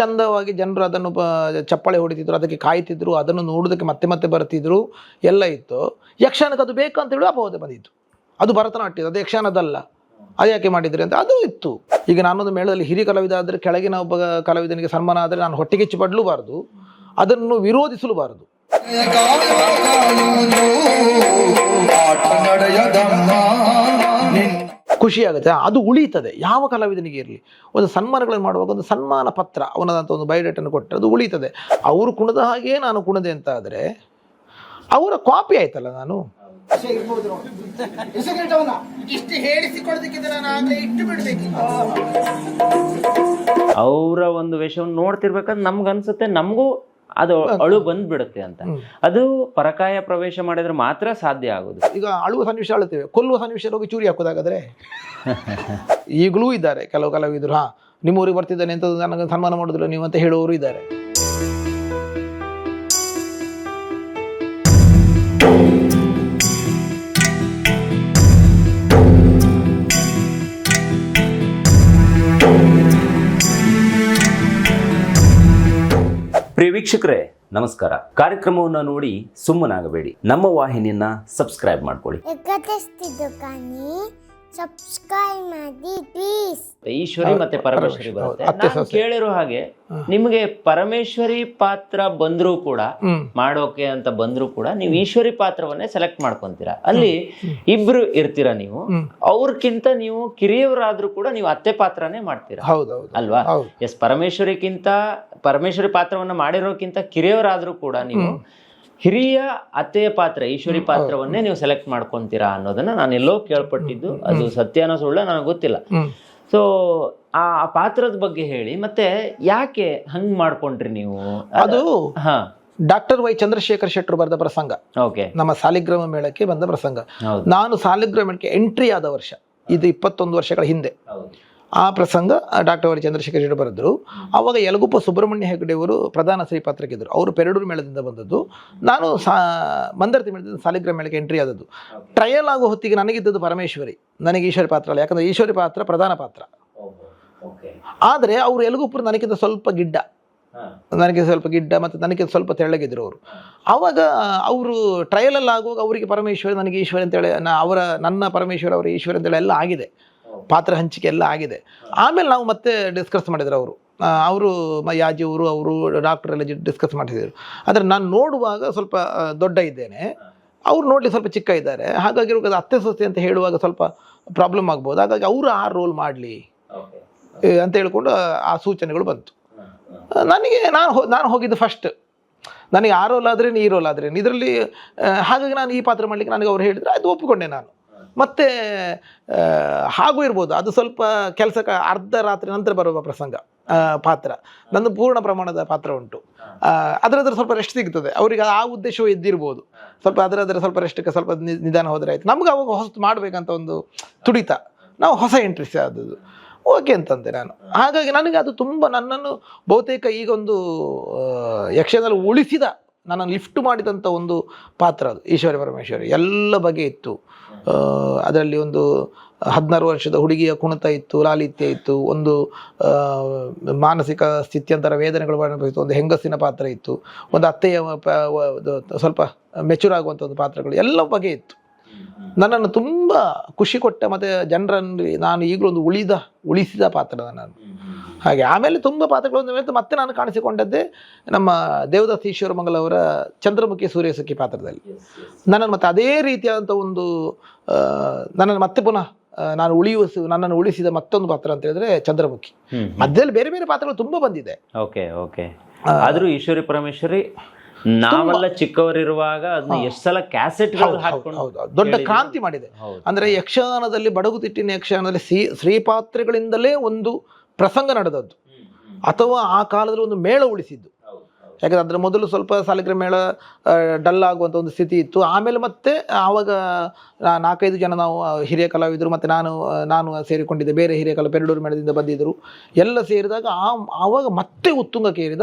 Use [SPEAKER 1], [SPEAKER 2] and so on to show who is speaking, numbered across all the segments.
[SPEAKER 1] ಚಂದವಾಗಿ ಜನರು ಅದನ್ನು ಚಪ್ಪಳೆ ಹೊಡಿತಿದ್ರು, ಅದಕ್ಕೆ ಕಾಯ್ತಿದ್ರು, ಅದನ್ನು ನೋಡೋದಕ್ಕೆ ಮತ್ತೆ ಮತ್ತೆ ಬರ್ತಿದ್ರು, ಎಲ್ಲ ಇತ್ತು. ಯಕ್ಷಗಾನಕ್ಕೆ ಅದು ಬೇಕು ಅಂತ ಹೇಳಿ ಅಪವಾದ ಬಂದಿತ್ತು. ಅದು ಭರತನಾಟ್ಯ ಅದು ಯಕ್ಷಗಾನದಲ್ಲ ಅದು ಯಾಕೆ ಮಾಡಿದ್ರಿ ಅಂತ? ಅದು ಇತ್ತು. ಈಗ ನಾನೊಂದು ಮೇಳದಲ್ಲಿ ಹಿರಿಯ ಕಲಾವಿದ ಆದರೆ ಕೆಳಗಿನ ಒಬ್ಬ ಕಲಾವಿದನಿಗೆ ಸನ್ಮಾನ ಆದರೆ ನಾನು ಹೊಟ್ಟೆಗಿಚ್ಚಿ ಪಡಲೂಬಾರದು. ಅದನ್ನು ವಿರೋಧಿಸಲೂಬಾರದು.
[SPEAKER 2] ಆಟ ನಡೆಯದಮ್ಮ ನಿನ್ನ
[SPEAKER 1] ಖುಷಿ ಆಗುತ್ತೆ ಅದು ಉಳೀತದೆ. ಯಾವ ಕಲಾವಿದನಿಗೆ ಇರಲಿ? ಒಂದು ಸನ್ಮಾನಗಳನ್ನು ಮಾಡುವಾಗ ಒಂದು ಸನ್ಮಾನ ಪತ್ರ ಅವನದಂಥ ಒಂದು ಬಯೋಡೇಟನ್ನು ಕೊಟ್ಟರೆ ಅದು ಉಳೀತದೆ. ಅವರು ಕುಣದ ಹಾಗೆ ನಾನು ಕುಣದೆ ಅಂತ ಆದರೆ ಅವರ ಕಾಪಿ ಆಯ್ತಲ್ಲ ನಾನು?
[SPEAKER 3] ಅವರ ಒಂದು ವೇಷವನ್ನು ನೋಡ್ತಿರ್ಬೇಕಂದ್ರೆ ನಮ್ಗೆ ಅನ್ಸುತ್ತೆ ನಮಗೂ ಅದು ಅಳು ಬಂದ್ಬಿಡುತ್ತೆ ಅಂತ. ಅದು ಪರಕಾಯ ಪ್ರವೇಶ ಮಾಡಿದ್ರೆ ಮಾತ್ರ ಸಾಧ್ಯ ಆಗೋದು.
[SPEAKER 1] ಈಗ ಅಳುವ ಸನ್ನಿವೇಶ ಅಳುತ್ತೇವೆ. ಕೊಲ್ಲುವ ಸನ್ನಿವೇಶ ಹೋಗಿ ಚೂರಿ ಹಾಕೋದಾಗಾದ್ರೆ? ಈಗಲೂ ಇದ್ದಾರೆ. ಕೆಲವು ಕಲಾವಿದರು ಹಾ ನಿಮ್ಮ ಊರಿಗೆ ಬರ್ತಿದ್ದಾನೆ ಅಂತ ನನಗೆ ಸನ್ಮಾನ ಮಾಡೋದಿಲ್ಲ ನೀವು ಅಂತ ಹೇಳುವವರು ಇದ್ದಾರೆ.
[SPEAKER 3] ಪ್ರಿಯ ವೀಕ್ಷಕರೇ ನಮಸ್ಕಾರ. ಕಾರ್ಯಕ್ರಮವನ್ನು ನೋಡಿ ಸುಮ್ಮನಾಗಬೇಡಿ. ನಮ್ಮ ವಾಹಿನಿಯನ್ನ ಸಬ್ಸ್ಕ್ರೈಬ್ ಮಾಡ್ಕೊಳ್ಳಿ.
[SPEAKER 4] ಸಬ್ಸ್ಕ್ರೈಬ್ ಮಾಡಿ ಪ್ಲೀಸ್
[SPEAKER 3] ಈಶ್ವರಿ ಮತ್ತೆ ಪರಮೇಶ್ವರಿ ಬರುತ್ತೆ. ನಾನು ಕೇಳಿರೋ ಹಾಗೆ ನಿಮಗೆ ಪರಮೇಶ್ವರಿ ಪಾತ್ರ ಬಂದ್ರೂ ಕೂಡ ಮಾಡೋಕೆ ಅಂತ ಬಂದ್ರೂ ಕೂಡ ನೀವು ಈಶ್ವರಿ ಪಾತ್ರವನ್ನೇ ಸೆಲೆಕ್ಟ್ ಮಾಡ್ಕೊಂತೀರಾ. ಅಲ್ಲಿ ಇಬ್ರು ಇರ್ತೀರಾ ನೀವು ಅವ್ರಕ್ಕಿಂತ ನೀವು ಕಿರಿಯವರಾದ್ರೂ ಕೂಡ ನೀವು ಅತ್ತೆ ಪಾತ್ರನೇ ಮಾಡ್ತೀರಾ. ಅಲ್ವಾ? ಎಸ್ ಪರಮೇಶ್ವರಿಗಿಂತ ಪರಮೇಶ್ವರಿ ಪಾತ್ರವನ್ನ ಮಾಡಿರೋಕ್ಕಿಂತ ಕಿರಿಯವರಾದ್ರೂ ಕೂಡ ನೀವು ಹಿರಿಯ ಅತ್ತೆಯ ಪಾತ್ರ ಈಶ್ವರಿ ಪಾತ್ರವನ್ನೇ ನೀವು ಸೆಲೆಕ್ಟ್ ಮಾಡ್ಕೊಂತೀರಾ ಅನ್ನೋದನ್ನ ನಾನು ಎಲ್ಲೋ ಕೇಳ್ಪಟ್ಟಿದ್ದು. ಅದು ಸತ್ಯನೋ ಸುಳ್ಳ ನನಗೆ ಗೊತ್ತಿಲ್ಲ. ಸೊ ಆ ಆ ಪಾತ್ರದ ಬಗ್ಗೆ ಹೇಳಿ ಮತ್ತೆ ಯಾಕೆ ಹಂಗ್ ಮಾಡ್ಕೊಂಡ್ರಿ ನೀವು?
[SPEAKER 1] ಅದು
[SPEAKER 3] ಹಾ.
[SPEAKER 1] ಡಾಕ್ಟರ್ ವೈ ಚಂದ್ರಶೇಖರ್ ಶೆಟ್ಟರು ಬರೆದ ಪ್ರಸಂಗ.
[SPEAKER 3] ಓಕೆ.
[SPEAKER 1] ನಮ್ಮ ಸಾಲಿಗ್ರಾಮ ಮೇಳಕ್ಕೆ ಬಂದ ಪ್ರಸಂಗ. ನಾನು ಸಾಲಿಗ್ರಾಮಕ್ಕೆ ಎಂಟ್ರಿ ಆದ ವರ್ಷ ಇದು ಇಪ್ಪತ್ತೊಂದು ವರ್ಷಗಳ ಹಿಂದೆ. ಆ ಪ್ರಸಂಗ ಡಾಕ್ಟರ್ ವೈ ಚಂದ್ರಶೇಖರ್ ಶೆಟ್ಟಿ ಬರೆದರು. ಆವಾಗ ಯಲಗುಪ್ಪ ಸುಬ್ರಹ್ಮಣ್ಯ ಹೆಗ್ಡೆಯವರು ಪ್ರಧಾನ ಶ್ರೀಪಾತ್ರಕ್ಕಿದ್ದರು ಅವರು ಪೆರಡೂರು ಮೇಳದಿಂದ ಬಂದದ್ದು. ನಾನು ಸಾ ಮಂದರ್ತಿ ಮೇಳದಿಂದ ಸಾಲಿಗ್ರಾಮ ಮೇಳಕ್ಕೆ ಎಂಟ್ರಿ ಆದದ್ದು. ಟ್ರಯಲ್ ಆಗೋ ಹೊತ್ತಿಗೆ ನನಗಿದ್ದದ್ದು ಪರಮೇಶ್ವರಿ. ನನಗೆ ಈಶ್ವರಿ ಪಾತ್ರ ಅಲ್ಲ. ಯಾಕಂದ್ರೆ ಈಶ್ವರಿ ಪಾತ್ರ ಪ್ರಧಾನ ಪಾತ್ರ. ಆದರೆ ಅವರು ಯಲಗುಪ್ಪರು ನನಗಿಂತ ಸ್ವಲ್ಪ ಗಿಡ್ಡ. ನನಗೆ ಸ್ವಲ್ಪ ಗಿಡ್ಡ ಮತ್ತು ನನಗೆ ಸ್ವಲ್ಪ ತೆಳ್ಳಗಿದ್ರು ಅವರು. ಆವಾಗ ಅವರು ಟ್ರಯಲಲ್ಲಿ ಆಗುವಾಗ ಅವರಿಗೆ ಪರಮೇಶ್ವರಿ, ನನಗೆ ಈಶ್ವರ ಅಂತೇಳಿ ನಾ, ಅವರ, ನನ್ನ ಪರಮೇಶ್ವರ, ಅವರ ಈಶ್ವರ ಅಂತೇಳಿ ಎಲ್ಲ ಆಗಿದೆ. ಪಾತ್ರ ಹಂಚಿಕೆ ಎಲ್ಲ ಆಗಿದೆ. ಆಮೇಲೆ ನಾವು ಮತ್ತೆ ಡಿಸ್ಕಸ್ ಮಾಡಿದ್ರು ಅವರು. ಅವರು ಯಾಜಿ ಅವರು ಅವರು ಡಾಕ್ಟರ್ ಎಲ್ಲ ಡಿಸ್ಕಸ್ ಮಾಡಿದ್ರು ಆದರೆ ನಾನು ನೋಡುವಾಗ ಸ್ವಲ್ಪ ದೊಡ್ಡ ಇದ್ದೇನೆ. ಅವ್ರು ನೋಡಲಿ ಸ್ವಲ್ಪ ಚಿಕ್ಕ ಇದ್ದಾರೆ. ಹಾಗಾಗಿ ಅದು ಅತ್ತೆ ಸೊಸೆ ಅಂತ ಹೇಳುವಾಗ ಸ್ವಲ್ಪ ಪ್ರಾಬ್ಲಮ್ ಆಗ್ಬೋದು. ಹಾಗಾಗಿ ಅವರು ಆ ರೋಲ್ ಮಾಡಲಿ ಅಂತ ಹೇಳ್ಕೊಂಡು ಆ- ಆ ಸೂಚನೆಗಳು ಬಂತು. ನನಗೆ ನಾನು ಹೋ ನಾನು ಹೋಗಿದ್ದು ಫಸ್ಟ್ ನನಗೆ ಆ ರೋಲ್ ಆದ್ರೇನು ಈ ರೋಲ್ ಆದ್ರೇನು ಇದರಲ್ಲಿ ಹಾಗಾಗಿ ನಾನು ಈ ಪಾತ್ರ ಮಾಡಲಿಕ್ಕೆ ನನಗೆ ಅವ್ರು ಹೇಳಿದರೆ ಅದು ಒಪ್ಪಿಕೊಂಡೆ ನಾನು. ಮತ್ತೆ ಹಾಗೂ ಇರ್ಬೋದು. ಅದು ಸ್ವಲ್ಪ ಕೆಲಸಕ್ಕೆ ಅರ್ಧ ರಾತ್ರಿ ನಂತರ ಬರುವ ಪ್ರಸಂಗ ಪಾತ್ರ. ನಂದು ಪೂರ್ಣ ಪ್ರಮಾಣದ ಪಾತ್ರ ಉಂಟು. ಅದರದ್ರ ಸ್ವಲ್ಪ ರೆಸ್ಟ್ ಸಿಗ್ತದೆ. ಅವರಿಗೆ ಆ ಉದ್ದೇಶವೂ ಇದ್ದಿರ್ಬೋದು. ಸ್ವಲ್ಪ ಅದರದ್ರ ಸ್ವಲ್ಪ ರೆಸ್ಟ್ಗೆ ಸ್ವಲ್ಪ ನಿಧಾನ ಹೋದರೆ ಆಯಿತು. ನಮ್ಗೆ ಅವಾಗ ಹೊಸತು ಮಾಡಬೇಕಂತ ಒಂದು ತುಡಿತ. ನಾವು ಹೊಸ ಎಂಟ್ರಿ ಆದದ್ದು. ಓಕೆ ಅಂತಂದೆ ನಾನು. ಹಾಗಾಗಿ ನನಗೆ ಅದು ತುಂಬ ನನ್ನನ್ನು ಬಹುತೇಕ ಈಗೊಂದು ಆ, ಉಳಿಸಿದ ನನ್ನನ್ನು ಲಿಫ್ಟ್ ಮಾಡಿದಂಥ ಒಂದು ಪಾತ್ರ ಅದು, ಈಶ್ವರಿ ಪರಮೇಶ್ವರಿ. ಎಲ್ಲ ಬಗೆ ಇತ್ತು. ಅದರಲ್ಲಿ ಒಂದು ಹದಿನಾರು ವರ್ಷದ ಹುಡುಗಿಯ ಕುಣಿತ ಇತ್ತು, ಲಾಲಿತ್ಯ ಇತ್ತು, ಒಂದು ಮಾನಸಿಕ ಸ್ಥಿತ್ಯಂತರ ವೇದನೆಗಳು ಅನುಭವಿಸಿತು ಒಂದು ಹೆಂಗಸಿನ ಪಾತ್ರ ಇತ್ತು. ಒಂದು ಅತ್ತೆಯ ಸ್ವಲ್ಪ ಮೆಚೂರ್ ಆಗುವಂಥ ಒಂದು ಪಾತ್ರಗಳು ಎಲ್ಲ ಬಗೆ ಇತ್ತು. ನನ್ನನ್ನು ತುಂಬ ಖುಷಿ ಕೊಟ್ಟ ಮತ್ತು ಜನರಲ್ಲಿ ನಾನು ಈಗಲೂ ಒಂದು ಉಳಿದ, ಉಳಿಸಿದ ಪಾತ್ರ ನಾನು. ಹಾಗೆ. ಆಮೇಲೆ ತುಂಬ ಪಾತ್ರಗಳು ಮತ್ತೆ ನಾನು ಕಾಣಿಸಿಕೊಂಡದ್ದೇ ನಮ್ಮ ದೇವದಾಸ್ ಈಶ್ವರ ಮಂಗಲ ಅವರ ಚಂದ್ರಮುಖಿ ಸೂರ್ಯಸುಖಿ ಪಾತ್ರದಲ್ಲಿ. ನನ್ನನ್ನು ಮತ್ತೆ ಅದೇ ರೀತಿಯಾದಂಥ ಒಂದು ನನ್ನನ್ನು ಮತ್ತೆ ಪುನಃ ನಾನು ಉಳಿಯುವ ನನ್ನನ್ನು ಉಳಿಸಿದ ಮತ್ತೊಂದು ಪಾತ್ರ ಅಂತ ಹೇಳಿದ್ರೆ ಚಂದ್ರಮುಖಿ. ಮಧ್ಯದಲ್ಲಿ ಬೇರೆ ಬೇರೆ ಪಾತ್ರಗಳು ತುಂಬ ಬಂದಿದೆ.
[SPEAKER 3] Okay okay. ಆದ್ರೂ ಈಶ್ವರಿ ಪರಮೇಶ್ವರಿ ನಾವೆಲ್ಲ ಚಿಕ್ಕವರಿರುವಾಗ ಅದನ್ನ ಎಷ್ಟು ಸಲ
[SPEAKER 1] ಹೌದು. ದೊಡ್ಡ ಕ್ರಾಂತಿ ಮಾಡಿದೆ. ಅಂದ್ರೆ ಯಕ್ಷಗಾನದಲ್ಲಿ ಬಡಗುತಿಟ್ಟಿನ ಯಕ್ಷಗಾನದಲ್ಲಿ ಶ್ರೀ ಶ್ರೀಪಾತ್ರೆಗಳಿಂದಲೇ ಒಂದು ಪ್ರಸಂಗ ನಡೆದದ್ದು. ಅಥವಾ ಆ ಕಾಲದಲ್ಲಿ ಒಂದು ಮೇಳ ಉಳಿಸಿದ್ದು. ಯಾಕಂದ್ರೆ ಅದರ ಮೊದಲು ಸ್ವಲ್ಪ ಸಾಲಿಗ್ರ ಮೇಳ ಡಲ್ ಆಗುವಂಥ ಒಂದು ಸ್ಥಿತಿ ಇತ್ತು. ಆಮೇಲೆ ಮತ್ತೆ ಆವಾಗ ನಾಲ್ಕೈದು ಜನ ನಾವು ಹಿರಿಯ ಕಲಾವಿದರು ಮತ್ತು ನಾನು ನಾನು ಸೇರಿಕೊಂಡಿದ್ದೆ. ಬೇರೆ ಹಿರಿಯ ಕಲಾ, ಪೆರಡೂರು ಮೇಳದಿಂದ ಬಂದಿದ್ದರು. ಎಲ್ಲ ಸೇರಿದಾಗ ಆ, ಆವಾಗ ಮತ್ತೆ ಉತ್ತುಂಗಕ್ಕೆ ಏರಿದ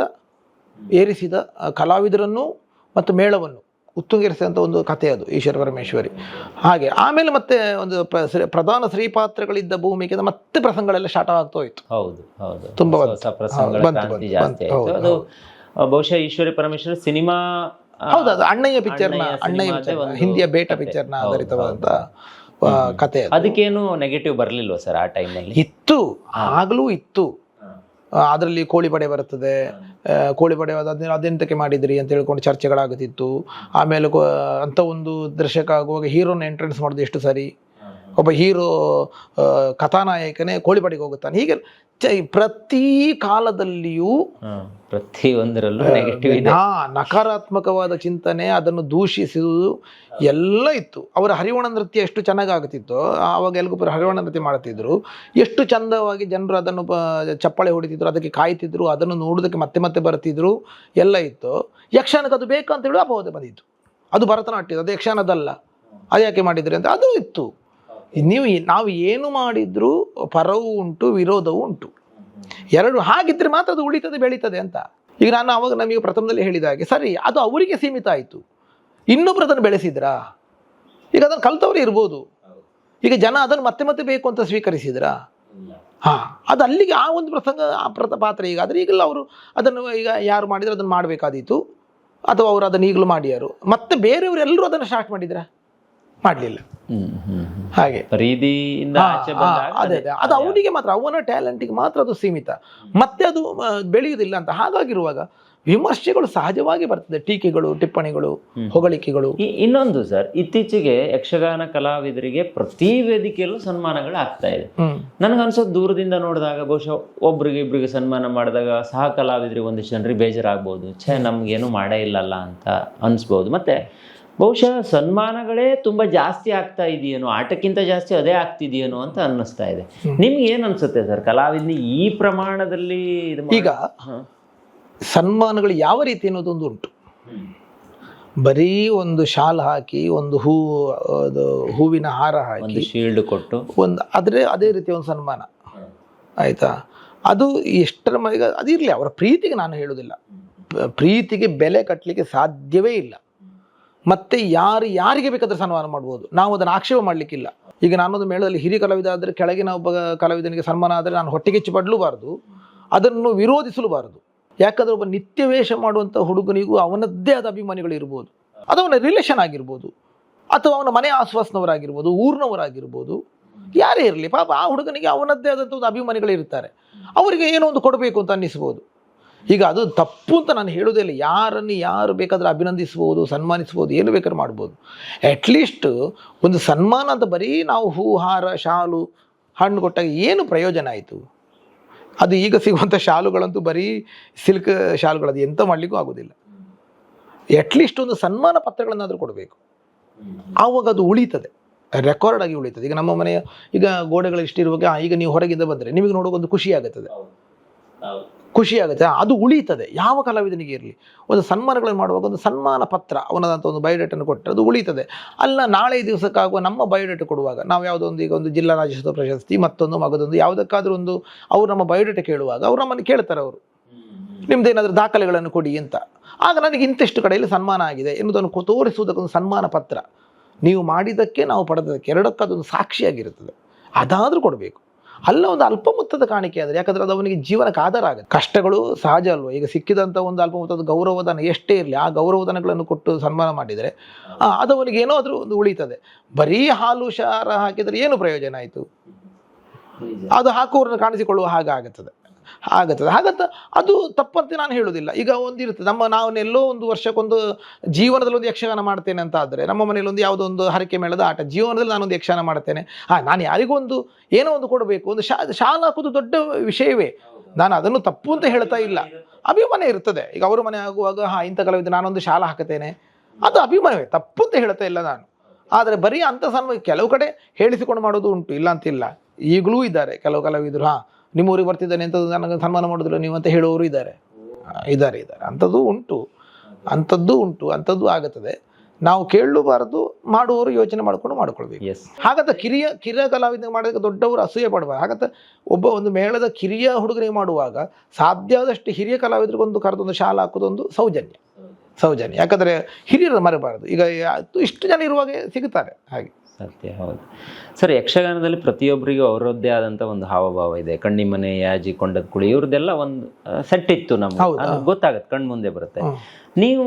[SPEAKER 1] ಏರಿಸಿದ ಕಲಾವಿದರನ್ನು ಮತ್ತು ಮೇಳವನ್ನು. ಉತ್ತುಂಗೇರಿಸಿ ಅಂತ ಒಂದು ಕಥೆ ಅದು ಈಶ್ವರ ಪರಮೇಶ್ವರಿ. ಹಾಗೆ ಆಮೇಲೆ ಮತ್ತೆ ಒಂದು ಪ್ರಧಾನ ಶ್ರೀಪಾತ್ರಗಳಿದ್ದ ಭೂಮಿಗೆ ಮತ್ತೆ ಪ್ರಸಂಗಗಳೆಲ್ಲ ಸ್ಟಾರ್ಟ್ ಆಗ್ತಾ ಹೋಯ್ತು.
[SPEAKER 3] ಹೌದು ಹೌದು.
[SPEAKER 1] ತುಂಬಾ
[SPEAKER 3] ಅದು ಬಹುಶಃ ಈಶ್ವರಿ ಪರಮೇಶ್ವರ ಸಿನಿಮಾ
[SPEAKER 1] ಹೌದು ಅದು ಅಣ್ಣಯ್ಯ ಪಿಕ್ಚರ್ನ
[SPEAKER 3] ಅಣ್ಣಯ್ಯ
[SPEAKER 1] ಹಿಂದಿಯ ಬೇಟ
[SPEAKER 3] ಪಿಕ್ಚರ್
[SPEAKER 1] ಪಿಕ್ಚರ್ನ
[SPEAKER 3] ಹೌದು,
[SPEAKER 1] ಕತೆ.
[SPEAKER 3] ಅದಕ್ಕೇನು ನೆಗೆಟಿವ್ ಬರಲಿಲ್ವ ಸರ್ ಆ ಟೈಮ್ನಲ್ಲಿ
[SPEAKER 1] ಇತ್ತು ಆಗ್ಲೂ ಇತ್ತು. ಅದರಲ್ಲಿ ಕೋಳಿ ಪಡೆ ಬರ್ತದೆ ಕೋಳಿ ಪಡೆ ಅದ ಅದೆಂತಕ್ಕೆ ಮಾಡಿದ್ರಿ ಅಂತ ಹೇಳ್ಕೊಂಡು ಚರ್ಚೆಗಳಾಗುತ್ತಿತ್ತು. ಆಮೇಲೆ ಅಂತ ಒಂದು ದೃಶ್ಯಕ್ಕಾಗುವಾಗ ಹೀರೋನ ಎಂಟ್ರೆನ್ಸ್ ಮಾಡೋದು ಎಷ್ಟು ಸರಿ? ಒಬ್ಬ ಹೀರೋ ಕಥಾನಾಯಕನೇ ಕೋಳಿಪಾಡಿಗೆ ಹೋಗುತ್ತಾನೆ. ಹೀಗೆ ಚ- ಪ್ರತಿ ಕಾಲದಲ್ಲಿಯೂ
[SPEAKER 3] ಪ್ರತಿಯೊಂದರಲ್ಲೂ ಪ್ರತಿ ಒಂದರಲ್ಲೂ ನೆಗೆಟಿವ್ ಇದೆ.
[SPEAKER 1] ಹಾ ನಕಾರಾತ್ಮಕವಾದ ಚಿಂತನೆ ಅದನ್ನು ದೂಷಿಸುವುದು ಎಲ್ಲ ಇತ್ತು. ಅವರ ಹರಿವಣ ನೃತ್ಯ ಎಷ್ಟು ಚೆನ್ನಾಗಿ ಆಗುತ್ತಿತ್ತೋ ಆವಾಗ ಎಲ್ಗೊಬ್ಬರು ಹರಿವಣ ನೃತ್ಯ ಮಾಡ್ತಿದ್ರು. ಎಷ್ಟು ಚಂದವಾಗಿ ಜನರು ಅದನ್ನು ಚಪ್ಪಾಳೆ ಹೊಡಿತಿದ್ರು ಅದಕ್ಕೆ ಕಾಯ್ತಿದ್ರು ಅದನ್ನು ನೋಡೋದಕ್ಕೆ ಮತ್ತೆ ಮತ್ತೆ ಬರ್ತಿದ್ರು ಎಲ್ಲ ಇತ್ತು. ಯಕ್ಷಗಾನಕ್ಕೆ ಅದು ಬೇಕು ಅಂತ ಹೇಳಿ ಅಪವಾದ ಬಂದಿತ್ತು. ಅದು ಭರತನಾಟ್ಯದ ಅದು ಯಕ್ಷಗಾನದಲ್ಲ ಅದು ಯಾಕೆ ಮಾಡಿದ್ರಿ ಅಂತ? ಅದು ಇತ್ತು. ನೀವು ನಾವು ಏನು ಮಾಡಿದ್ರು ಪರವೂ ಉಂಟು, ವಿರೋಧವೂ ಉಂಟು. ಎರಡು ಹಾಗಿದ್ರೆ ಮಾತ್ರ ಅದು ಉಳಿತದೆ, ಬೆಳೀತದೆ ಅಂತ. ಈಗ ನಾನು ಅವಾಗ ನಮಗೆ ಪ್ರಥಮದಲ್ಲಿ ಹೇಳಿದ ಹಾಗೆ, ಸರಿ, ಅದು ಅವರಿಗೆ ಸೀಮಿತ ಆಯಿತು. ಇನ್ನೊಬ್ರು ಅದನ್ನು ಬೆಳೆಸಿದ್ರಾ? ಈಗ ಅದನ್ನು ಕಲ್ತವ್ರೆ ಇರ್ಬೋದು. ಈಗ ಜನ ಅದನ್ನು ಮತ್ತೆ ಮತ್ತೆ ಬೇಕು ಅಂತ ಸ್ವೀಕರಿಸಿದ್ರಾ? ಹಾ, ಅದು ಅಲ್ಲಿಗೆ ಆ ಒಂದು ಪ್ರಸಂಗ, ಆ ಪ್ರತ ಪಾತ್ರ ಈಗ. ಆದರೆ ಈಗಲ್ಲ ಅವರು ಅದನ್ನು ಈಗ ಯಾರು ಮಾಡಿದ್ರೆ ಅದನ್ನು ಮಾಡಬೇಕಾದೀತು. ಅಥವಾ ಅವರು ಅದನ್ನು ಈಗಲೂ ಮಾಡ್ಯಾರು. ಮತ್ತೆ ಬೇರೆಯವರೆಲ್ಲರೂ ಅದನ್ನು ಸ್ಟಾರ್ಟ್ ಮಾಡಿದ್ರ? ಮಾಡಲಿಲ್ಲ. ಹಾಗೆ.
[SPEAKER 3] ಪರಿಧಿಯಿಂದ ಆಚೆ ಬಂದಾಗ
[SPEAKER 1] ಅದೇ ಅದೇ. ಅದು ಅವನಿಗೆ ಮಾತ್ರ ಅವನ ಟ್ಯಾಲೆಂಟಿಗೆ ಮಾತ್ರ ಅದು ಸೀಮಿತ. ಮತ್ತೆ ಅದು ಬೆಳೆಯುವುದಿಲ್ಲ ಅಂತ. ಹಾಗಾಗಿರುವಾಗ ವಿಮರ್ಶೆಗಳು ಸಹಜವಾಗಿ ಬರ್ತದೆ. ಟೀಕೆಗಳು ಟಿಪ್ಪಣಿಗಳು ಹೊಗಳಿಕೆಗಳು.
[SPEAKER 3] ಇನ್ನೊಂದು ಸರ್ ಇತ್ತೀಚೆಗೆ ಯಕ್ಷಗಾನ ಕಲಾವಿದರಿಗೆ ಪ್ರತಿ ವೇದಿಕೆಯಲ್ಲೂ ಸನ್ಮಾನಗಳು ಆಗ್ತಾ ಇದೆ.
[SPEAKER 1] ನನಗನ್ಸೋ
[SPEAKER 3] ನನಗನ್ಸೋದು ದೂರದಿಂದ ನೋಡಿದಾಗ ಬಹುಶಃ ಒಬ್ರಿಗೆ ಇಬ್ರಿಗೆ ಸನ್ಮಾನ ಮಾಡಿದಾಗ ಸಹ ಕಲಾವಿದರಿಗೆ ಒಂದಿಷ್ಟು ಜನರಿಗೆ ಬೇಜಾರಾಗ್ಬೋದು. ಛೇ ನಮ್ಗೇನು ಮಾಡೇ ಇಲ್ಲಲ್ಲ ಅಂತ ಅನ್ಸ್ಬೋದು. ಮತ್ತೆ ಬಹುಶಃ ಸನ್ಮಾನಗಳೇ ತುಂಬ ಜಾಸ್ತಿ ಆಗ್ತಾ ಇದೆಯೇನೋ ಆಟಕ್ಕಿಂತ ಜಾಸ್ತಿ ಅದೇ ಆಗ್ತಿದೆಯೇನೋ ಅಂತ ಅನ್ನಿಸ್ತಾ ಇದೆ. ನಿಮ್ಗೆ ಏನು ಅನ್ಸುತ್ತೆ ಸರ್? ಕಲಾವಿದನಿ ಈ ಪ್ರಮಾಣದಲ್ಲಿ
[SPEAKER 1] ಈಗ ಸನ್ಮಾನಗಳು ಯಾವ ರೀತಿ ಅನ್ನೋದೊಂದು ಉಂಟು. ಬರೀ ಒಂದು ಶಾಲ್ ಹಾಕಿ ಒಂದು ಹೂ ಅದು ಹೂವಿನ ಹಾರ
[SPEAKER 3] ಒಂದು
[SPEAKER 1] ಹಾಕಿ
[SPEAKER 3] ಶೀಲ್ಡ್ ಕೊಟ್ಟು.
[SPEAKER 1] ಒಂದು ಆದರೆ ಅದೇ ರೀತಿ ಒಂದು ಸನ್ಮಾನ. ಆಯಿತಾ? ಅದು ಎಷ್ಟರ ಮನೆಗೆ ಅದಿರಲಿ ಅವರ ಪ್ರೀತಿಗೆ ನಾನು ಹೇಳುವುದಿಲ್ಲ ಪ್ರೀತಿಗೆ ಬೆಲೆ ಕಟ್ಟಲಿಕ್ಕೆ ಸಾಧ್ಯವೇ ಇಲ್ಲ. ಮತ್ತೆ ಯಾರು ಯಾರಿಗೆ ಬೇಕಾದ್ರೆ ಸನ್ಮಾನ ಮಾಡ್ಬೋದು. ನಾವು ಅದನ್ನು ಆಕ್ಷೇಪ ಮಾಡಲಿಕ್ಕಿಲ್ಲ. ಈಗ ನಾನೊಂದು ಮೇಳದಲ್ಲಿ ಹಿರಿಯ ಕಲಾವಿದ ಆದರೆ ಕೆಳಗಿನ ಒಬ್ಬ ಕಲಾವಿದನಿಗೆ ಸನ್ಮಾನ ಆದರೆ ನಾನು ಹೊಟ್ಟೆಗೆಚ್ಚು ಪಡಲೂಬಾರ್ದು ಅದನ್ನು ವಿರೋಧಿಸಲೂಬಾರದು. ಯಾಕಂದ್ರೆ ಒಬ್ಬ ನಿತ್ಯ ವೇಷ ಮಾಡುವಂಥ ಹುಡುಗನಿಗೂ ಅವನದ್ದೇ ಆದ ಅಭಿಮಾನಿಗಳು ಇರ್ಬೋದು. ಅದು ಅವನ ರಿಲೇಷನ್ ಆಗಿರ್ಬೋದು. ಅಥವಾ ಅವನ ಮನೆ ಆಸ್ವಾಸ್ನವರಾಗಿರ್ಬೋದು, ಊರಿನವರಾಗಿರ್ಬೋದು. ಯಾರೇ ಇರಲಿ, ಪಾಪ ಆ ಹುಡುಗನಿಗೆ ಅವನದ್ದೇ ಆದಂಥ ಒಂದು ಅಭಿಮಾನಿಗಳು ಇರ್ತಾರೆ. ಅವರಿಗೆ ಏನೋ ಒಂದು ಕೊಡಬೇಕು ಅಂತ ಅನ್ನಿಸ್ಬೋದು. ಈಗ ಅದು ತಪ್ಪು ಅಂತ ನಾನು ಹೇಳೋದಿಲ್ಲ ಯಾರನ್ನು ಯಾರು ಬೇಕಾದರೂ ಅಭಿನಂದಿಸ್ಬೋದು, ಸನ್ಮಾನಿಸ್ಬೋದು, ಏನು ಬೇಕಾದ್ರೂ ಮಾಡ್ಬೋದು. ಅಟ್ಲೀಸ್ಟ್ ಒಂದು ಸನ್ಮಾನ ಅಂತ ಬರೀ ನಾವು ಹೂ, ಹಾರ, ಶಾಲು, ಹಣ್ಣು ಕೊಟ್ಟಾಗ ಏನು ಪ್ರಯೋಜನ ಆಯಿತು? ಅದು ಈಗ ಸಿಗುವಂಥ ಶಾಲುಗಳಂತೂ ಬರೀ ಸಿಲ್ಕ್ ಶಾಲುಗಳದು, ಎಂಥ ಮಾಡಲಿಕ್ಕೂ ಆಗೋದಿಲ್ಲ. ಅಟ್ಲೀಸ್ಟ್ ಒಂದು ಸನ್ಮಾನ ಪತ್ರಗಳನ್ನಾದರೂ ಕೊಡಬೇಕು. ಆವಾಗ ಅದು ಉಳೀತದೆ. ರೆಕಾರ್ಡ್ ಆಗಿ ಉಳಿತದೆ. ಈಗ ನಮ್ಮ ಮನೆಯ ಈಗ ಗೋಡೆಗಳು ಇಷ್ಟಿರುವಾಗ ಈಗ ನೀವು ಹೊರಗಿಂದ ಬಂದರೆ ನಿಮಗೆ ನೋಡುವಾಗ ಒಂದು ಖುಷಿ ಆಗುತ್ತದೆ. ಖುಷಿ ಆಗುತ್ತೆ. ಅದು ಉಳೀತದೆ. ಯಾವ ಕಲಾವಿದನಿಗೆ ಇರಲಿ? ಒಂದು ಸನ್ಮಾನಗಳನ್ನು ಮಾಡುವಾಗ ಒಂದು ಸನ್ಮಾನ ಪತ್ರ ಅವನದಂಥ ಒಂದು ಬಯೋಡೇಟನ್ನು ಕೊಟ್ಟರೆ ಅದು ಉಳಿತದೆ. ಅಲ್ಲ ನಾಳೆ ದಿವಸಕ್ಕಾಗುವ ನಮ್ಮ ಬಯೋಡೇಟ್ ಕೊಡುವಾಗ ನಾವು ಯಾವುದೋ ಒಂದು ಈಗ ಒಂದು ಜಿಲ್ಲಾ ರಾಜ್ಯೋತ್ಸವ ಪ್ರಶಸ್ತಿ ಮತ್ತೊಂದು ಮಗದೊಂದು ಯಾವುದಕ್ಕಾದ್ರೂ ಒಂದು ಅವರು ನಮ್ಮ ಬಯೋಡೇಟ ಕೇಳುವಾಗ ಅವರು ನಮ್ಮನ್ನು ಕೇಳ್ತಾರೆ ಅವರು. ನಿಮ್ಮದೇನಾದರೂ ದಾಖಲೆಗಳನ್ನು ಕೊಡಿ ಅಂತ. ಆಗ ನನಗೆ ಇಂತಿಷ್ಟು ಕಡೆಯಲ್ಲಿ ಸನ್ಮಾನ ಆಗಿದೆ ಎನ್ನುವುದನ್ನು ತೋರಿಸುವುದಕ್ಕೊಂದು ಸನ್ಮಾನ ಪತ್ರ. ನೀವು ಮಾಡಿದ್ದಕ್ಕೆ ನಾವು ಪಡೆದಕ್ಕೆ ಎರಡಕ್ಕದೊಂದು ಸಾಕ್ಷಿಯಾಗಿರುತ್ತದೆ. ಅದಾದರೂ ಕೊಡಬೇಕು. ಅಲ್ಲ ಒಂದು ಅಲ್ಪ ಮೊತ್ತದ ಕಾಣಿಕೆ ಆದರೆ ಯಾಕಂದ್ರೆ ಅದು ಅವನಿಗೆ ಜೀವನಕ್ಕೆ ಆಧಾರ ಆಗುತ್ತೆ. ಕಷ್ಟಗಳು ಸಹಜ ಅಲ್ವಾ? ಈಗ ಸಿಕ್ಕಿದಂಥ ಒಂದು ಅಲ್ಪ ಮೊತ್ತದ ಗೌರವಧನ ಎಷ್ಟೇ ಇರಲಿ ಆ ಗೌರವಧನಗಳನ್ನು ಕೊಟ್ಟು ಸನ್ಮಾನ ಮಾಡಿದರೆ ಅದು ಅವನಿಗೆ ಏನೋ ಆದರೂ ಒಂದು ಉಳಿತದೆ. ಬರೀ ಹಾಲು ಶಾರ ಹಾಕಿದರೆ ಏನು ಪ್ರಯೋಜನ ಆಯಿತು? ಅದು ಹಾಕುವವರನ್ನು ಕಾಣಿಸಿಕೊಳ್ಳುವ ಹಾಗೆ ಆಗುತ್ತದೆ. ಆಗುತ್ತದೆ ಹಾಗಂತ ಅದು ತಪ್ಪಂತೆ ನಾನು ಹೇಳೋದಿಲ್ಲ ಈಗ ಒಂದಿರುತ್ತೆ. ನಮ್ಮ ನಾವು ಎಲ್ಲೋ ಒಂದು ವರ್ಷಕ್ಕೊಂದು ಜೀವನದಲ್ಲಿ ಒಂದು ಯಕ್ಷಗಾನ ಮಾಡ್ತೇನೆ ಅಂತ ಆದರೆ ನಮ್ಮ ಮನೆಯಲ್ಲಿ ಒಂದು ಯಾವುದೋ ಒಂದು ಹರಕೆ ಮೇಳದ ಆಟ, ಜೀವನದಲ್ಲಿ ನಾನೊಂದು ಯಕ್ಷಗಾನ ಮಾಡ್ತೇನೆ. ಹಾಂ ನಾನು ಯಾರಿಗೂ ಒಂದು ಏನೋ ಒಂದು ಕೊಡಬೇಕು. ಒಂದು ಶಾ, ಶಾಲೆ ಹಾಕೋದು ದೊಡ್ಡ ವಿಷಯವೇ. ನಾನು ಅದನ್ನು ತಪ್ಪು ಅಂತ ಹೇಳ್ತಾ ಇಲ್ಲ. ಅಭಿಮಾನ ಇರ್ತದೆ. ಈಗ ಅವರು ಮನೆ ಆಗುವಾಗ, ಹಾ, ಇಂಥ ಕಲಾವಿದ ನಾನೊಂದು ಶಾಲೆ ಹಾಕುತ್ತೇನೆ. ಅದು ಅಭಿಮಾನವೇ. ತಪ್ಪು ಅಂತ ಹೇಳ್ತಾ ಇಲ್ಲ ನಾನು. ಆದರೆ ಬರೀ ಅಂಥ ಸನ್ಮ ಕೆಲವು ಕಡೆ ಹೇಳಿಸಿಕೊಂಡು ಮಾಡೋದು ಉಂಟು. ಇಲ್ಲ ಅಂತಿಲ್ಲ ಈಗಲೂ ಇದ್ದಾರೆ. ಕೆಲವು ಕಲಾವಿದರು, ಹಾಂ. ನಿಮ್ಮ ಊರಿಗೆ ಬರ್ತಿದ್ದಾನೆ ಅಂತ ನನಗೆ ಸನ್ಮಾನ ಮಾಡೋದಿಲ್ಲ ನೀವು ಅಂತ ಹೇಳುವವರು ಇದ್ದಾರೆ. ಇದ್ದಾರೆ ಇದ್ದಾರೆ. ಅಂಥದ್ದು ಉಂಟು. ಅಂಥದ್ದು ಉಂಟು. ಅಂಥದ್ದು ಆಗುತ್ತದೆ. ನಾವು ಕೇಳಲೂಬಾರದು ಮಾಡುವವರು ಯೋಚನೆ ಮಾಡಿಕೊಂಡು ಮಾಡ್ಕೊಳ್ಬೇಕು.
[SPEAKER 3] ಎಸ್
[SPEAKER 1] ಹಾಗಂತ ಕಿರಿಯ ಕಿರಿಯ ಕಲಾವಿದ ಮಾಡೋದಕ್ಕೆ ದೊಡ್ಡವರು ಅಸೂಯೆ ಪಡಬಾರ್ದು ಹಾಗಂತ ಒಬ್ಬ ಒಂದು ಮೇಳದ ಕಿರಿಯ ಹುಡುಗರಿಗೆ ಮಾಡುವಾಗ ಸಾಧ್ಯ ಆದಷ್ಟು ಹಿರಿಯ ಕಲಾವಿದರಿಗೊಂದು ಕರೆದೊಂದು ಶಾಲೆ ಹಾಕೋದೊಂದು ಸೌಜನ್ಯ. ಸೌಜನ್ಯ. ಯಾಕಂದರೆ ಹಿರಿಯರು ಮರಬಾರದು. ಈಗ ಇಷ್ಟು ಜನ ಇರುವಾಗ ಸಿಗುತ್ತಾರೆ ಹಾಗೆ.
[SPEAKER 3] ಸತ್ಯ ಹೌದು. ಸರ್ ಯಕ್ಷಗಾನದಲ್ಲಿ ಪ್ರತಿಯೊಬ್ಬರಿಗೂ ಅವರದ್ದೇ ಆದಂಥ ಒಂದು ಹಾವಭಾವ ಇದೆ. ಕಣ್ಣಿಮನೆ ಯಾಜಿ ಕೊಂಡದ ಕುಳಿ ಇವ್ರದ್ದೆಲ್ಲ ಒಂದು ಸೆಟ್ ಇತ್ತು ನಮ್ಗೆ. ಗೊತ್ತಾಗತ್ತೆ ಕಣ್ ಮುಂದೆ ಬರುತ್ತೆ. ನೀವು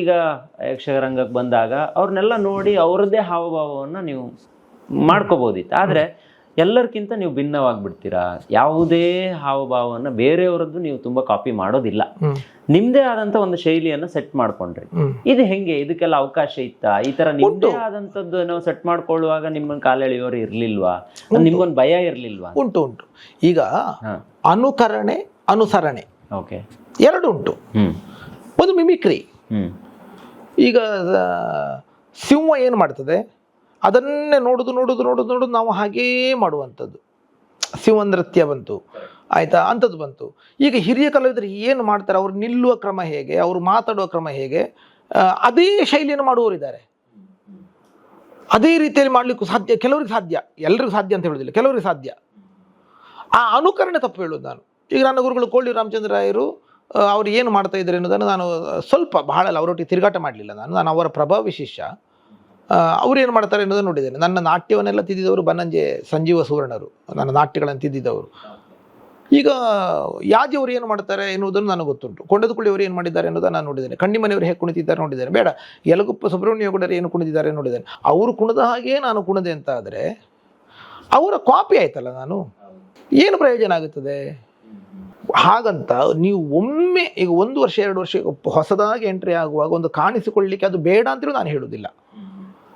[SPEAKER 3] ಈಗ ಯಕ್ಷರಂಗಕ್ಕೆ ಬಂದಾಗ ಅವ್ರನ್ನೆಲ್ಲ ನೋಡಿ ಅವರದ್ದೇ ಹಾವಭಾವವನ್ನು ನೀವು ಮಾಡ್ಕೋಬೋದಿತ್ತು. ಆದ್ರೆ ಎಲ್ಲರಿಗಿಂತ ನೀವು ಭಿನ್ನವಾಗಿಬಿಡ್ತೀರಾ? ಯಾವುದೇ ಹಾವಭಾವವನ್ನು ಬೇರೆಯವರದ್ದು ನೀವು ತುಂಬಾ ಕಾಪಿ ಮಾಡೋದಿಲ್ಲ. ನಿಮ್ದೇ ಆದಂತ ಒಂದು ಶೈಲಿಯನ್ನು ಸೆಟ್ ಮಾಡ್ಕೊಂಡ್ರಿ. ಇದು ಹೆಂಗೆ? ಇದಕ್ಕೆಲ್ಲ ಅವಕಾಶ ಇತ್ತಾ? ಈ ತರ ನಿಮ್ದೇ ಆದಂತದ್ದು ನಾವು ಸೆಟ್ ಮಾಡ್ಕೊಳ್ಳುವಾಗ ನಿಮ್ಮನ್ನ ಕಾಲೆಳೆಯೋರು ಇರ್ಲಿಲ್ವಾ? ನಿಮ್ಗೊಂದು ಭಯ ಇರ್ಲಿಲ್ವಾ?
[SPEAKER 1] ಉಂಟು ಉಂಟು. ಈಗ ಅನುಕರಣೆ ಅನುಸರಣೆ.
[SPEAKER 3] ಓಕೆ.
[SPEAKER 1] ಎರಡು ಉಂಟು.
[SPEAKER 3] ಹ್ಮ್.
[SPEAKER 1] ಒಂದು ಮಿಮಿಕ್ರಿ ಈಗ ಸಿಂಹ ಏನು ಮಾಡ್ತದೆ? ಅದನ್ನೇ ನೋಡೋದು ನೋಡೋದು ನೋಡೋದು ನೋಡೋದು ನಾವು ಹಾಗೇ ಮಾಡುವಂಥದ್ದು. ಸಿಂಹ ನೃತ್ಯ ಬಂತು ಆಯಿತಾ? ಅಂಥದ್ದು ಬಂತು. ಈಗ ಹಿರಿಯ ಕಲಾವಿದರು ಏನು ಮಾಡ್ತಾರೆ? ಅವ್ರು ನಿಲ್ಲುವ ಕ್ರಮ ಹೇಗೆ? ಅವರು ಮಾತಾಡುವ ಕ್ರಮ ಹೇಗೆ? ಅದೇ ಶೈಲಿಯನ್ನು ಮಾಡುವವರಿದ್ದಾರೆ ಅದೇ ರೀತಿಯಲ್ಲಿ ಮಾಡಲಿಕ್ಕೂ ಸಾಧ್ಯ ಕೆಲವರಿಗೆ ಸಾಧ್ಯ ಎಲ್ಲರಿಗೂ ಸಾಧ್ಯ ಅಂತ ಹೇಳೋದಿಲ್ಲ ಕೆಲವರಿಗೆ ಸಾಧ್ಯ. ಆ ಅನುಕರಣೆ ತಪ್ಪು ಹೇಳೋದು ನಾನು. ಈಗ ನನ್ನ ಗುರುಗಳು ಕೋಳಿ ರಾಮಚಂದ್ರ ರಾಯರು ಆ, ಅವ್ರು ಏನು ಮಾಡ್ತಾ ಇದ್ದಾರೆ ಅನ್ನೋದನ್ನು ನಾನು ಸ್ವಲ್ಪ ಬಹಳ ಅವರೊಟ್ಟಿಗೆ ತಿರುಗಾಟ ಮಾಡಲಿಲ್ಲ ನಾನು. ನಾನು ಅವರ ಪ್ರಭಾವ ಆ, ಅವ್ರು ಏನು ಮಾಡ್ತಾರೆ ಅನ್ನೋದನ್ನು ನೋಡಿದ್ದೇನೆ. ನನ್ನ ನಾಟ್ಯವನ್ನೆಲ್ಲ ತಿದ್ದಿದವರು ಬನ್ನಂಜೆ ಸಂಜೀವ ಸುವರ್ಣರು. ನನ್ನ ನಾಟ್ಯಗಳನ್ನು ತಿದ್ದಿದ್ದವರು ಈಗ ಯಾಜಿಯವರು ಏನು ಮಾಡ್ತಾರೆ ಎನ್ನುವುದನ್ನು ನನಗೆ ಗೊತ್ತುಂಟು. ಕೊಂಡದಕುಳಿ ಅವರು ಏನು ಮಾಡಿದ್ದಾರೆ ಅನ್ನೋದನ್ನು ನಾನು ನೋಡಿದ್ದೇನೆ. ಕಣ್ಣಿಮನೆಯವರು ಹೇಗೆ ಕುಣಿತಿದ್ದಾರೆ ನೋಡಿದ್ದೇನೆ. ಬೇಡ, ಯಲಗುಪ್ಪ ಸುಬ್ರಹ್ಮಣ್ಯ ಗೌಡರು ಏನು ಕುಣಿದಿದ್ದಾರೆ ನೋಡಿದ್ದೇನೆ. ಅವರು ಕುಣಿದ ಹಾಗೆ ನಾನು ಕುಣಿದೆ ಅಂತ ಆದರೆ ಅವರ ಕಾಪಿ ಆಯ್ತಲ್ಲ ನಾನು? ಏನು ಪ್ರಯೋಜನ ಆಗುತ್ತದೆ? ಹಾಗಂತ ನೀವು ಒಮ್ಮೆ, ಈಗ ಒಂದು ವರ್ಷ, ಎರಡು ವರ್ಷ, ಹೊಸದಾಗಿ ಎಂಟ್ರಿ ಆಗುವಾಗ ಒಂದು ಕಾಣಿಸಿಕೊಳ್ಳಿಕ್ಕೆ ಅದು ಬೇಡ ಅಂತಲೂ ನಾನು ಹೇಳುವುದಿಲ್ಲ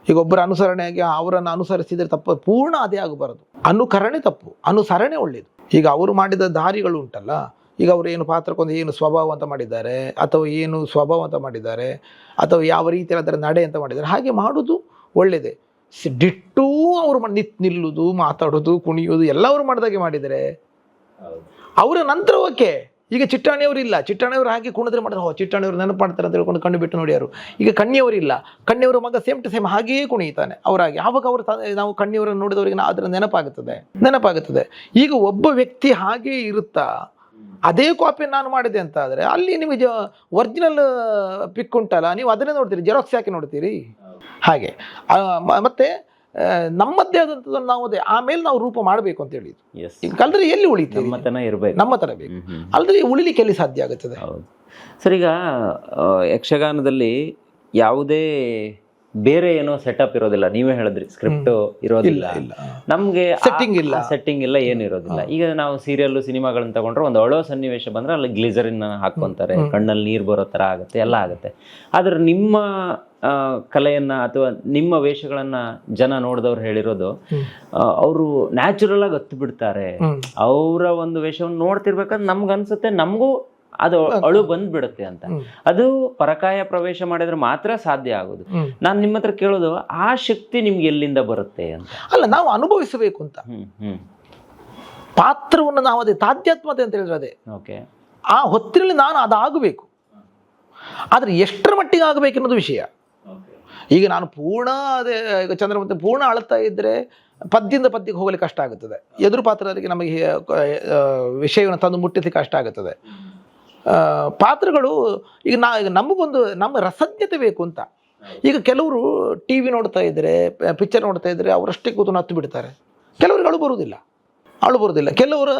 [SPEAKER 1] ಈಗ ಒಬ್ಬರ ಅನುಸರಣೆಯಾಗಿ ಅವರನ್ನು ಅನುಸರಿಸಿದರೆ ತಪ್ಪು ಪೂರ್ಣ ಅದೇ ಆಗಬಾರದು. ಅನುಕರಣೆ ತಪ್ಪು ಅನುಸರಣೆ ಒಳ್ಳೆಯದು ಈಗ ಅವರು ಮಾಡಿದ ದಾರಿಗಳು ಉಂಟಲ್ಲ ಈಗ ಅವರು ಏನು ಪಾತ್ರಕ್ಕೊಂದು ಏನು ಸ್ವಭಾವ ಅಂತ ಮಾಡಿದ್ದಾರೆ ಅಥವಾ ಏನು ಸ್ವಭಾವ ಅಂತ ಮಾಡಿದ್ದಾರೆ ಅಥವಾ ಯಾವ ರೀತಿಯಲ್ಲಿ ಅದರ ನಡೆ ಅಂತ ಮಾಡಿದ್ದಾರೆ ಹಾಗೆ ಮಾಡೋದು ಒಳ್ಳೆಯದೇ ಡಿಟ್ಟೂ ಅವರು ನಿತ್ ನಿಲ್ಲುವುದು ಮಾತಾಡೋದು ಕುಣಿಯೋದು ಎಲ್ಲ ಅವರು ಮಾಡಿದಾಗೆ ಮಾಡಿದರೆ ಅವರ ನಂತರ ಓಕೆ ಈಗ ಚಿಟ್ಟಾಣಿಯವರು ಇಲ್ಲ. ಚಿಟ್ಟಾಣಿಯವರು ಹಾಗೆ ಕುಣಿದ್ರೆ ಮಾಡಿದ್ರೆ ಹೋ ಚಿಟ್ಟಾಣಿಯವರು ನೆನಪು ಮಾಡ್ತಾರೆ ಅಂತ ಹೇಳ್ಕೊಂಡು ಕಣ್ಣು ಬಿಟ್ಟು ನೋಡಿ ಯಾರು ಈಗ ಕಣ್ಣಿಯವರು ಇಲ್ಲ. ಕಣ್ಣಿಯವರ ಮಗ ಸೇಮ್ ಟು ಸೇಮ್ ಹಾಗೆಯೇ ಕುಣಿತಾನೆ ಅವರಾಗಿ. ಯಾವಾಗ ಅವರು ನಾವು ಕಣ್ಣಿಯವರನ್ನು ನೋಡಿದವರಿಗೆ ಅದರ ನೆನಪಾಗುತ್ತದೆ. ನೆನಪಾಗುತ್ತದೆ. ಈಗ ಒಬ್ಬ ವ್ಯಕ್ತಿ ಹಾಗೆ ಇರುತ್ತಾ? ಅದೇ ಕಾಪಿ ನಾನು ಮಾಡಿದೆ ಅಂತ ಆದರೆ ಅಲ್ಲಿ ನಿಮಗೆ ಒರಿಜಿನಲ್ ಪಿಕ್ ಉಂಟಲ್ಲ? ನೀವು ಅದನ್ನೇ ನೋಡ್ತೀರಿ? ಜೆರಾಕ್ಸ್ ಯಾಕೆ ನೋಡ್ತೀರಿ? ಹಾಗೆ. ಮತ್ತೆ ನಮ್ಮದೇ ಆದಂಥದ್ದನ್ನು ನಾವು ಅದೇ ಆಮೇಲೆ ನಾವು ರೂಪ ಮಾಡಬೇಕು ಅಂತ ಹೇಳಿದ್ರು.
[SPEAKER 3] ಎಸ್
[SPEAKER 1] ಈಗ ಕಲ್ದ್ರೆ ಎಲ್ಲಿ ಉಳಿತೀವಿ
[SPEAKER 3] ನಮ್ಮತನ ಇರಬೇಕು.
[SPEAKER 1] ನಮ್ಮ ತರ ಬೇಕು. ಅಲ್ದ್ರೆ ಉಳಿಲಿಕ್ಕೆ ಎಲ್ಲಿ ಸಾಧ್ಯ ಆಗುತ್ತದೆ?
[SPEAKER 3] ಹೌದು. ಸರ್ ಈಗ ಯಕ್ಷಗಾನದಲ್ಲಿ ಯಾವುದೇ ಬೇರೆ ಏನೋ ಸೆಟಪ್ ಇರೋದಿಲ್ಲ. ನೀವೇ ಹೇಳಿದ್ರಿ ಸ್ಕ್ರಿಪ್ಟ್ ಇರೋದಿಲ್ಲ. ನಮ್ಗೆ
[SPEAKER 1] ಸೆಟ್ಟಿಂಗ್ ಇಲ್ಲ.
[SPEAKER 3] ಸೆಟ್ಟಿಂಗ್ ಇಲ್ಲ ಏನು ಇರೋದಿಲ್ಲ. ಈಗ ನಾವು ಸೀರಿಯಲ್ ಸಿನಿಮಾಗಳನ್ನ ತಗೊಂಡ್ರೆ ಒಂದು ಅಳೋ ಸನ್ನಿವೇಶ ಬಂದ್ರೆ ಅಲ್ಲಿ ಗ್ಲಿಸರಿನ್ ಹಾಕೊಂತಾರೆ ಕಣ್ಣಲ್ಲಿ ನೀರು ಬರೋ ತರ ಆಗುತ್ತೆ ಎಲ್ಲ ಆಗುತ್ತೆ. ಆದ್ರೆ ನಿಮ್ಮ ಕಲೆಯನ್ನ ಅಥವಾ ನಿಮ್ಮ ವೇಷಗಳನ್ನ ಜನ ನೋಡಿದವ್ರು ಹೇಳಿರೋದು ಅವರು ನ್ಯಾಚುರಲ್ ಆಗಿ ಹತ್ತು ಬಿಡ್ತಾರೆ. ಅವರ ಒಂದು ವೇಷವನ್ನು ನೋಡ್ತಿರ್ಬೇಕಂದ್ರೆ ನಮ್ಗೆ ಅನ್ಸುತ್ತೆ. ನಮಗೂ ಅದು ಅಳು ಬಂದ್ಬಿಡುತ್ತೆ ಅಂತ. ಅದು ಪರಕಾಯ ಪ್ರವೇಶ ಮಾಡಿದ್ರೆ ಮಾತ್ರ ಸಾಧ್ಯ ಆಗೋದು. ನಾನು ನಿಮ್ಮ ಹತ್ರ ಕೇಳೋದು ಆ ಶಕ್ತಿ ನಿಮ್ಗೆ ಎಲ್ಲಿಂದ ಬರುತ್ತೆ ಅಂತ.
[SPEAKER 1] ಅಲ್ಲ ನಾವು ಅನುಭವಿಸಬೇಕು ಅಂತ. ಪಾತ್ರವನ್ನು ನಾವು ಅದೇ ತಾಧ್ಯಾತ್ಮತೆ ಅಂತ ಹೇಳಿದ್ರೆ ಅದೇ.
[SPEAKER 3] ಓಕೆ.
[SPEAKER 1] ಆ ಹೊತ್ತಿನಲ್ಲಿ ನಾನು ಅದಾಗಬೇಕು. ಆದ್ರೆ ಎಷ್ಟರ ಮಟ್ಟಿಗೆ ಆಗಬೇಕು ಅನ್ನೋದು ವಿಷಯ. ಈಗ ನಾನು ಪೂರ್ಣ ಅದೇ ಈಗ ಚಂದ್ರಮಂತೆ ಪೂರ್ಣ ಅಳ್ತಾ ಇದ್ರೆ ಪದ್ಯದಿಂದ ಪದ್ಯಕ್ಕೆ ಹೋಗಲಿಕ್ಕೆ ಕಷ್ಟ ಆಗುತ್ತದೆ. ಎದುರು ಪಾತ್ರದವರಿಗೆ ನಮಗೆ ವಿಷಯವನ್ನು ತಂದು ಮುಟ್ಟಿಸಿ ಕಷ್ಟ ಆಗುತ್ತದೆ. ಪಾತ್ರಗಳು ಈಗ ನಾ ಈಗ ನಮಗೊಂದು ನಮ್ಮ ರಸಜ್ಞತೆ ಬೇಕು ಅಂತ. ಈಗ ಕೆಲವರು ಟಿ ವಿ ನೋಡ್ತಾ ಇದ್ದರೆ ಪಿಕ್ಚರ್ ನೋಡ್ತಾ ಇದ್ದರೆ ಅವರಷ್ಟೇ ಕೂತು ಹತ್ತು ಬಿಡ್ತಾರೆ. ಕೆಲವ್ರಿಗೆ ಅಳು ಬರುವುದಿಲ್ಲ ಅಳು ಬರುವುದಿಲ್ಲ ಕೆಲವರು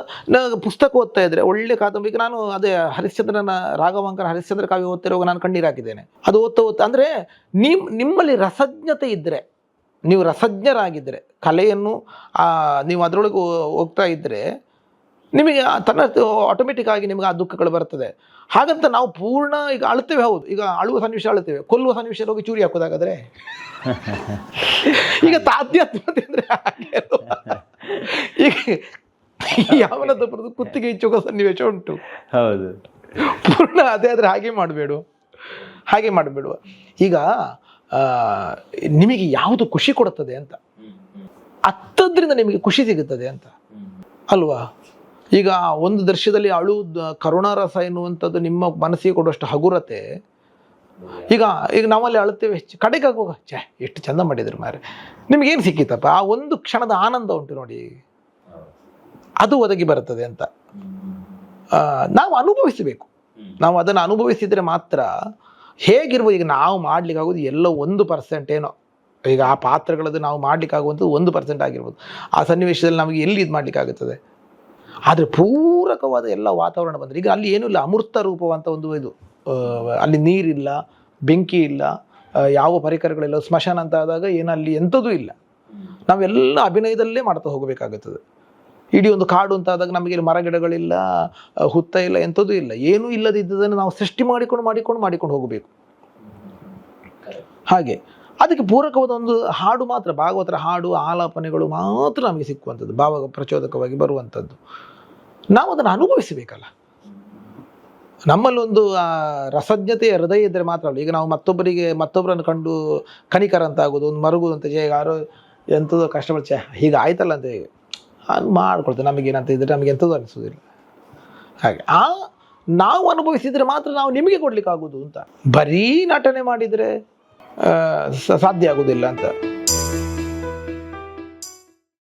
[SPEAKER 1] ಪುಸ್ತಕ ಓದ್ತಾ ಇದ್ದರೆ ಒಳ್ಳೆ ಕಾದಂಬರಿ ಈಗ ನಾನು ಅದೇ ಹರಿಶ್ಚಂದ್ರನ ರಾಘವಾಂಕನ ಹರಿಶ್ಚಂದ್ರ ಕಾವ್ಯ ಓದ್ತಿರುವಾಗ ನಾನು ಕಣ್ಣೀರು ಹಾಕಿದ್ದೇನೆ. ಅದು ಓದ್ತಾ ಓದ್ತಾ ಅಂದರೆ ನಿಮ್ಮ ನಿಮ್ಮಲ್ಲಿ ರಸಜ್ಞತೆ ಇದ್ದರೆ ನೀವು ರಸಜ್ಞರಾಗಿದ್ದರೆ ಕಲೆಯನ್ನು ನೀವು ಅದರೊಳಗೆ ಹೋಗ್ತಾ ಇದ್ದರೆ ನಿಮಗೆ ಆ ತನ್ನ ಆಟೋಮೆಟಿಕ್ ಆಗಿ ನಿಮಗೆ ಆ ದುಃಖಗಳು ಬರ್ತದೆ. ಹಾಗಂತ ನಾವು ಪೂರ್ಣ ಈಗ ಅಳ್ತೇವೆ ಹೌದು. ಈಗ ಅಳುವ ಸನ್ನಿವೇಶ ಅಳ್ತೇವೆ ಕೊಲ್ಲುವ ಸನ್ನಿವೇಶ ಹೋಗಿ ಚೂರಿ ಹಾಕೋದಾಗಾದ್ರೆ ಈಗ ತಾತ್ಯಾತ್ಮತೆ ಅಂದ್ರೆ ಈಗ ಯಾವನದ ಬರೋದು? ಕುತ್ತಿಗೆ ಇಚ್ಚುವ ಸನ್ನಿವೇಶ ಉಂಟು.
[SPEAKER 3] ಹೌದು.
[SPEAKER 1] ಪೂರ್ಣ ಅದೇ ಆದರೆ ಹಾಗೆ ಮಾಡಬೇಡು. ಹಾಗೆ ಮಾಡಬೇಡುವ. ಈಗ ನಿಮಗೆ ಯಾವುದು ಖುಷಿ ಕೊಡುತ್ತದೆ ಅಂತ? ಅತ್ತದ್ರಿಂದ ನಿಮಗೆ ಖುಷಿ ಸಿಗುತ್ತದೆ ಅಂತ. ಅಲ್ವಾ? ಈಗ ಒಂದು ದೃಶ್ಯದಲ್ಲಿ ಅಳು ಕರುಣಾರಸ ಎನ್ನುವಂಥದ್ದು ನಿಮ್ಮ ಮನಸ್ಸಿಗೆ ಕೊಡುವಷ್ಟು ಹಗುರತೆ. ಈಗ ಈಗ ನಾವಲ್ಲಿ ಅಳುತ್ತೇವೆ ಹೆಚ್ಚು ಕಡೆಗೆ ಆಗುವಾಗ, ಛೇ, ಎಷ್ಟು ಚಂದ ಮಾಡಿದ್ರು ಮಾರೆ ನಿಮಗೇನು ಸಿಕ್ಕಿತಪ್ಪ ಆ ಒಂದು ಕ್ಷಣದ ಆನಂದ ಉಂಟು ನೋಡಿ. ಅದು ಒದಗಿ ಬರುತ್ತದೆ ಅಂತ. ನಾವು ಅನುಭವಿಸಬೇಕು. ನಾವು ಅದನ್ನು ಅನುಭವಿಸಿದರೆ ಮಾತ್ರ ಹೇಗಿರ್ಬೋದು? ಈಗ ನಾವು ಮಾಡ್ಲಿಕ್ಕೆ ಆಗೋದು ಎಲ್ಲೋ ಒಂದು ಪರ್ಸೆಂಟ್ ಏನೋ. ಈಗ ಆ ಪಾತ್ರಗಳದ್ದು ನಾವು ಮಾಡ್ಲಿಕ್ಕೆ ಆಗುವಂಥದ್ದು ಒಂದು ಪರ್ಸೆಂಟ್ ಆಗಿರ್ಬೋದು. ಆ ಸನ್ನಿವೇಶದಲ್ಲಿ ನಮಗೆ ಎಲ್ಲಿ ಇದು ಮಾಡ್ಲಿಕ್ಕೆ ಆಗುತ್ತದೆ ಆದರೆ ಪೂರಕವಾದ ಎಲ್ಲ ವಾತಾವರಣ ಬಂದರೆ ಈಗ ಅಲ್ಲಿ ಏನೂ ಇಲ್ಲ, ಅಮೃತ ರೂಪವಂತ ಒಂದು ಇದು ಅಲ್ಲಿ ನೀರಿಲ್ಲ, ಬೆಂಕಿ ಇಲ್ಲ ಯಾವ ಪರಿಕರಗಳಿಲ್ಲ, ಸ್ಮಶಾನ ಅಂತ ಆದಾಗ ಏನು ಅಲ್ಲಿ ಎಂಥದೂ ಇಲ್ಲ. ನಾವೆಲ್ಲ ಅಭಿನಯದಲ್ಲೇ ಮಾಡ್ತಾ ಹೋಗಬೇಕಾಗುತ್ತದೆ. ಇಡೀ ಒಂದು ಕಾಡು ಅಂತ ಆದಾಗ ನಮಗೆ ಮರ ಗಿಡಗಳಿಲ್ಲ ಹುತ್ತ ಇಲ್ಲ ಎಂಥದೂ ಇಲ್ಲ. ಏನೂ ಇಲ್ಲದಿದ್ದದನ್ನು ನಾವು ಸೃಷ್ಟಿ ಮಾಡಿಕೊಂಡು ಮಾಡಿಕೊಂಡು ಮಾಡಿಕೊಂಡು ಹೋಗಬೇಕು. ಹಾಗೆ. ಅದಕ್ಕೆ ಪೂರಕವಾದ ಒಂದು ಹಾಡು ಮಾತ್ರ, ಭಾಗವತರ ಹಾಡು, ಆಲಾಪನೆಗಳು ಮಾತ್ರ ನಮಗೆ ಸಿಕ್ಕುವಂಥದ್ದು ಭಾವ ಪ್ರಚೋದಕವಾಗಿ ಬರುವಂಥದ್ದು. ನಾವು ಅದನ್ನು ಅನುಭವಿಸಬೇಕಲ್ಲ. ನಮ್ಮಲ್ಲೊಂದು ರಸಜ್ಞತೆಯ ಹೃದಯ ಇದ್ದರೆ ಮಾತ್ರ ಅಲ್ಲ. ಈಗ ನಾವು ಮತ್ತೊಬ್ಬರಿಗೆ, ಮತ್ತೊಬ್ಬರನ್ನು ಕಂಡು ಕನಿಕರ ಅಂತ ಆಗೋದು ಒಂದು ಮರುಗುದು ಅಂತ ಜಯ, ಯಾರೋ ಎಂಥದೋ ಕಷ್ಟಪಡ ಚ ಹೀಗೆ ಆಯ್ತಲ್ಲ ಅಂತ ಹೇಗೆ ಅದು ಮಾಡ್ಕೊಳ್ತೇವೆ. ನಮಗೇನಂತ ಇದ್ದರೆ ನಮಗೆ ಎಂಥದ್ದು ಅನಿಸೋದಿಲ್ಲ ಹಾಗೆ, ಆ, ನಾವು ಅನುಭವಿಸಿದರೆ ಮಾತ್ರ ನಾವು ನಿಮಗೆ ಕೊಡ್ಲಿಕ್ಕೆ ಆಗೋದು ಅಂತ. ಬರೀ ನಟನೆ ಮಾಡಿದರೆ ಸಾಧ್ಯ ಆಗೋದಿಲ್ಲ ಅಂತ.